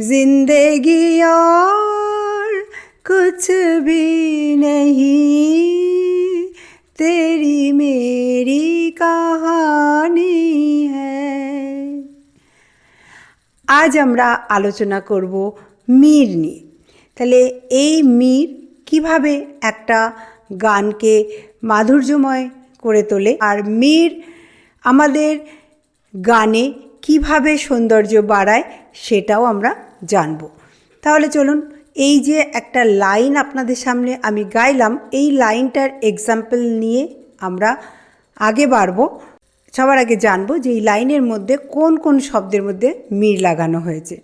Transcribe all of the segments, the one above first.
जिंदगी और कुछ भी नहीं तेरी मेरी कहानी है আজ আমরা আলোচনা করব মীর নিয়ে তাহলে এই মীর কিভাবে একটা গানকে মাধুর্যময় করে তোলে আর মীর আমাদের গানে কিভাবে সৌন্দর্য বাড়ায় সেটাও আমরা জানব। তাহলে চলুন, এই যে একটা লাইন আপনাদের সামনে আমি গাইলাম, এই লাইনটার এক্সাম্পল নিয়ে আমরা আগে বাড়বো, সবার আগে জানব যে এই লাইনের মধ্যে কোন কোন শব্দের মধ্যে মির লাগানো হয়েছে।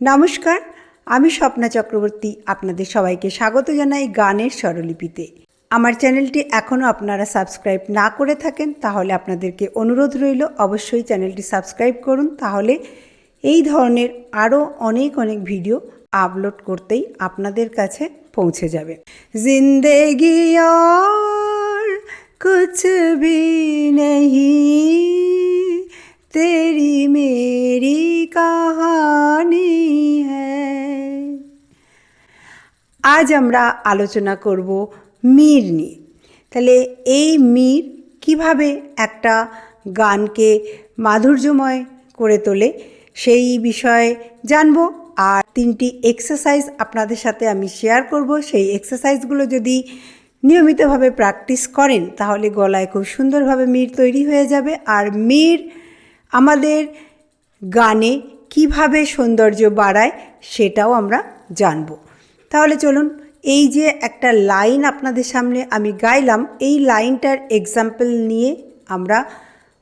নমস্কার, আমি স্বপ্না চক্রবর্তী, আপনাদের সবাইকে স্বাগত জানাই গানের স্বরলিপিতে। আমার চ্যানেলটি এখনও আপনারা সাবস্ক্রাইব না করে থাকেন, তাহলে আপনাদেরকে অনুরোধ রইল, অবশ্যই চ্যানেলটি সাবস্ক্রাইব করুন, তাহলে এই ধরনের আরও অনেক অনেক ভিডিও আপলোড করতেই আপনাদের কাছে পৌঁছে যাবে। জিন্দেগি কুছ ভি তেরি মেরি কাহানি আজ আমরা আলোচনা করব মীর নিয়ে। তাহলে এই মীর কীভাবে একটা গানকে মাধুর্যময় করে তোলে সেই বিষয়ে জানব। আর তিনটি এক্সারসাইজ আপনাদের সাথে আমি শেয়ার করব। সেই এক্সারসাইজগুলো যদি নিয়মিতভাবে প্র্যাকটিস করেন, তাহলে গলায় খুব সুন্দরভাবে মীর তৈরি হয়ে যাবে। আর মির আমাদের গানে কীভাবে সৌন্দর্য বাড়ায়, সেটাও আমরা জানব। তাহলে চলুন, এই যে একটা লাইন আপনাদের সামনে আমি গাইলাম, এই লাইনটার এক্সাম্পল নিয়ে আমরা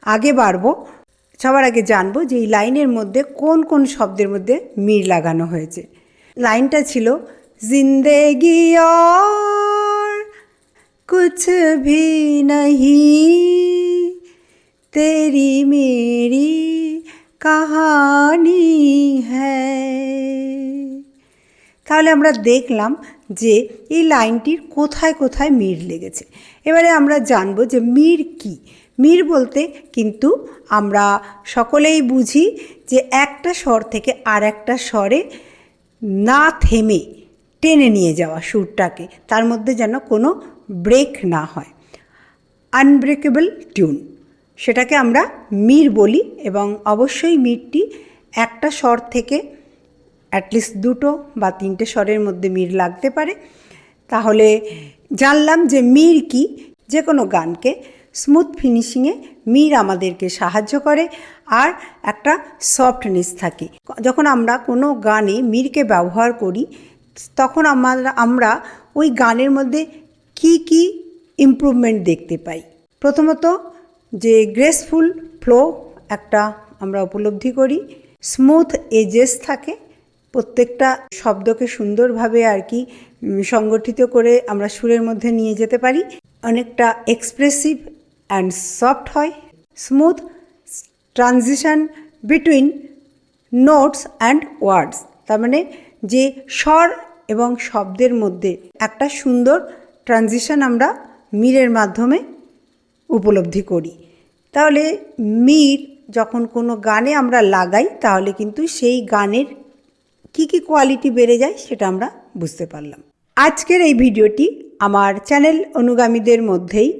আগে বাড়বো। সবার আগে জানব যে এই লাইনের মধ্যে কোন কোন শব্দের মধ্যে মির লাগানো হয়েছে। লাইনটা ছিল জিন্দেগি কুছ ভি নহি, তেরি মেরি কাহানি তাহলে আমরা দেখলাম যে এই লাইনটির কোথায় কোথায় মির লেগেছে। এবারে আমরা জানব যে মির কী। মির বলতে কিন্তু আমরা সকলেই বুঝি যে একটা স্বর থেকে আর একটা স্বরে না থেমে টেনে নিয়ে যাওয়া সুরটাকে, তার মধ্যে যেন কোনো ব্রেক না হয়। আনব্রেকেবল টিউন সেটাকে আমরা মির বলি এবং অবশ্যই মিরটি একটা স্বর থেকে অ্যাটলিস্ট দুটো বা তিনটে স্বরের মধ্যে মির লাগতে পারে। তাহলে জানলাম যে মির কি? যে কোনো গানকে স্মুথ ফিনিশিংয়ে মির আমাদেরকে সাহায্য করে আর একটা সফটনেস থাকে। যখন আমরা কোনো গানে মিরকে ব্যবহার করি, তখন আমরা আমরা ওই গানের মধ্যে কি কি ইমপ্রুভমেন্ট দেখতে পাই। প্রথমত যে গ্রেসফুল ফ্লো একটা আমরা উপলব্ধি করি স্মুথ এজেস থাকে, প্রত্যেকটা শব্দকে সুন্দরভাবে আর কি সংগঠিত করে আমরা সুরের মধ্যে নিয়ে যেতে পারি। অনেকটা এক্সপ্রেসিভ অ্যান্ড সফট হয় smooth transition between notes and words তার মানে যে স্বর এবং শব্দের মধ্যে একটা সুন্দর ট্রানজিশন আমরা মিরের মাধ্যমে উপলব্ধি করি। তাহলে মির যখন কোনো গানে আমরা লাগাই, তাহলে কিন্তু সেই গানের কি কি কোয়ালিটি বেড়ে যায় সেটা আমরা বুঝতে পারলাম। আজকের এই ভিডিওটি আমার চ্যানেল অনুগামীদের মধ্যেই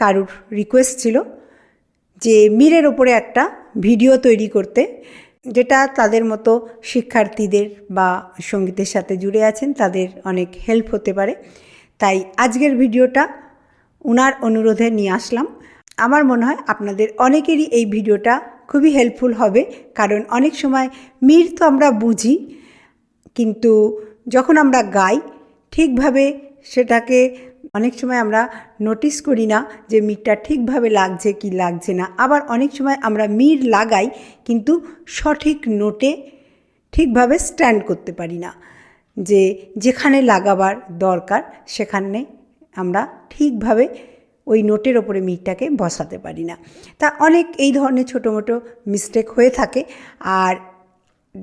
কারুর রিকোয়েস্ট ছিল যে মিরের ওপরে একটা ভিডিও তৈরি করতে, যেটা তাদের মতো শিক্ষার্থীদের বা সঙ্গীতের সাথে জুড়ে আছেন, তাদের অনেক হেল্প হতে পারে। তাই আজকের ভিডিওটা ওনার অনুরোধে নিয়ে আসলাম। আমার মনে হয় আপনাদের অনেকেরই এই ভিডিওটা খুবই হেল্পফুল হবে, কারণ অনেক সময় মির তো আমরা বুঝি, কিন্তু যখন আমরা গাই, ঠিকভাবে সেটাকে অনেক সময় আমরা নোটিস করি না যে মিটটা ঠিকভাবে লাগছে কি লাগছে না। আবার অনেক সময় আমরা মির লাগাই কিন্তু সঠিক নোটে ঠিকভাবে স্ট্যান্ড করতে পারি না। যে যেখানে লাগাবার দরকার সেখানে আমরা ঠিকভাবে ওই নোটের ওপরে মিটটাকে বসাতে পারি না। তা অনেক এই ধরনের ছোটো মোটো মিস্টেক হয়ে থাকে আর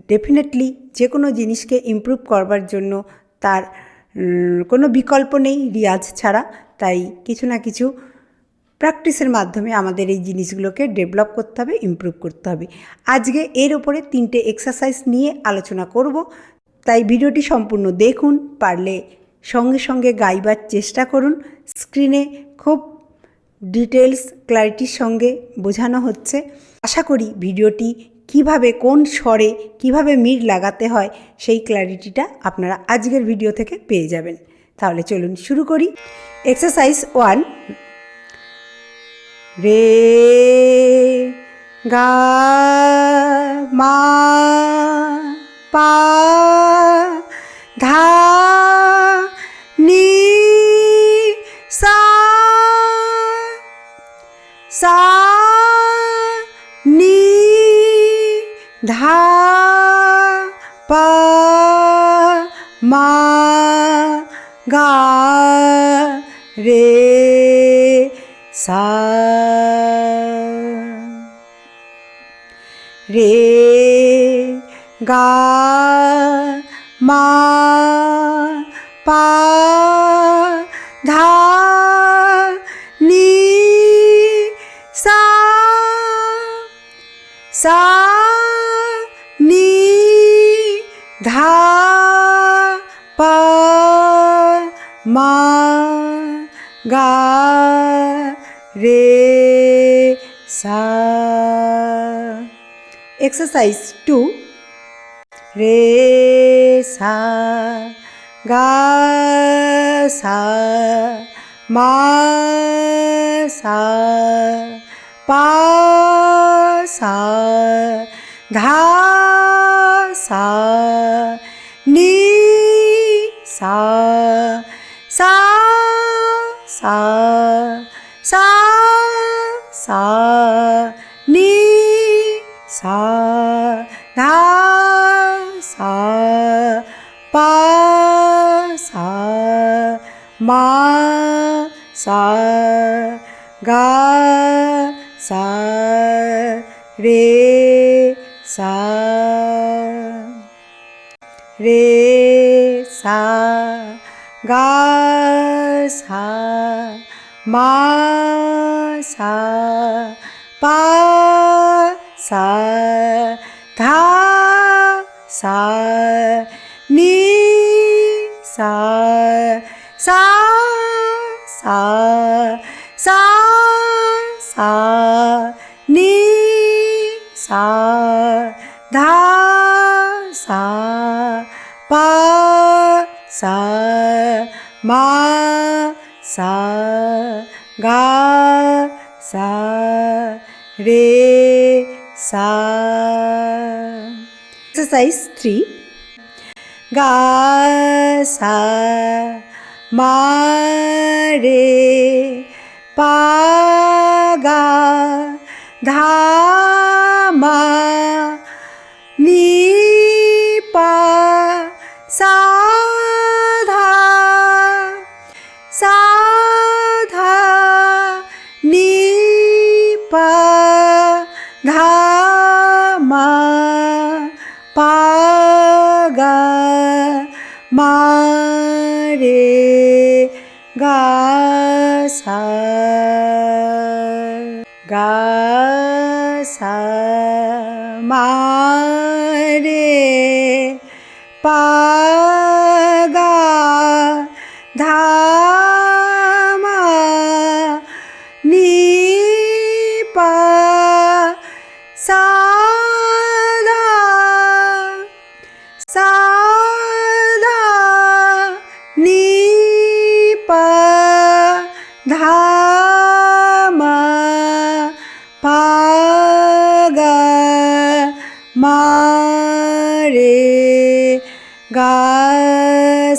ডেফিনেটলি যে কোনো জিনিসকে ইমপ্রুভ করবার জন্য তার কোনো বিকল্প নেই রিয়াজ ছাড়া। তাই কিছু না কিছু প্র্যাকটিসের মাধ্যমে আমাদের এই জিনিসগুলোকে ডেভেলপ করতে হবে, ইমপ্রুভ করতে হবে। আজকে এর ওপরে তিনটে এক্সারসাইজ নিয়ে আলোচনা করব। তাই ভিডিওটি সম্পূর্ণ দেখুন, পারলে সঙ্গে সঙ্গে গাইবার চেষ্টা করুন। স্ক্রিনে খুব ডিটেলস ক্ল্যারিটির সঙ্গে বোঝানো হচ্ছে। আশা করি ভিডিওটি কীভাবে কোন স্বরে কীভাবে মিট লাগাতে হয় সেই ক্ল্যারিটিটা আপনারা আজকের ভিডিও থেকে পেয়ে যাবেন। তাহলে চলুন শুরু করি। এক্সারসাইজ ওয়ান রে, গা, মা, পা रे सा। रे गा मा पा धा नी सा। सा नी धा। গা রে সা এক্সারসাইজ টু রে সা গা সা মা সা পা সা ধা সা নি সা সা মা সা গা সা রে সা রে সা গা সা মা সা পা সা সা সা সা সা নি সা ধা সা পা সা মা সা গা সা রে সা এক্সারসাইজ থ্রি গা সা মা পাগা পা সা গা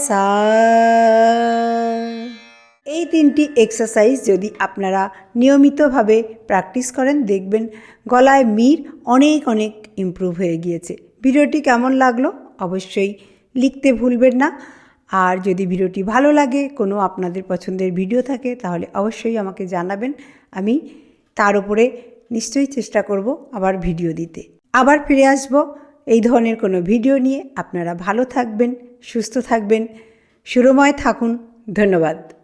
সা এই তিনটি এক্সারসাইজ যদি আপনারা নিয়মিতভাবে প্র্যাকটিস করেন, দেখবেন গলায় মির অনেক অনেক ইমপ্রুভ হয়ে গিয়েছে। ভিডিওটি কেমন লাগল অবশ্যই লিখতে ভুলবেন না। আর যদি ভিডিওটি ভালো লাগে, কোনো আপনাদের পছন্দের ভিডিও থাকে, তাহলে অবশ্যই আমাকে জানাবেন। আমি তার উপরে নিশ্চয়ই চেষ্টা করব আবার ভিডিও দিতে। আবার ফিরে আসব। এই ধরনের কোনো ভিডিও নিয়ে আপনারা ভালো থাকবেন সুস্থ থাকবেন। সুরময় থাকুন। ধন্যবাদ।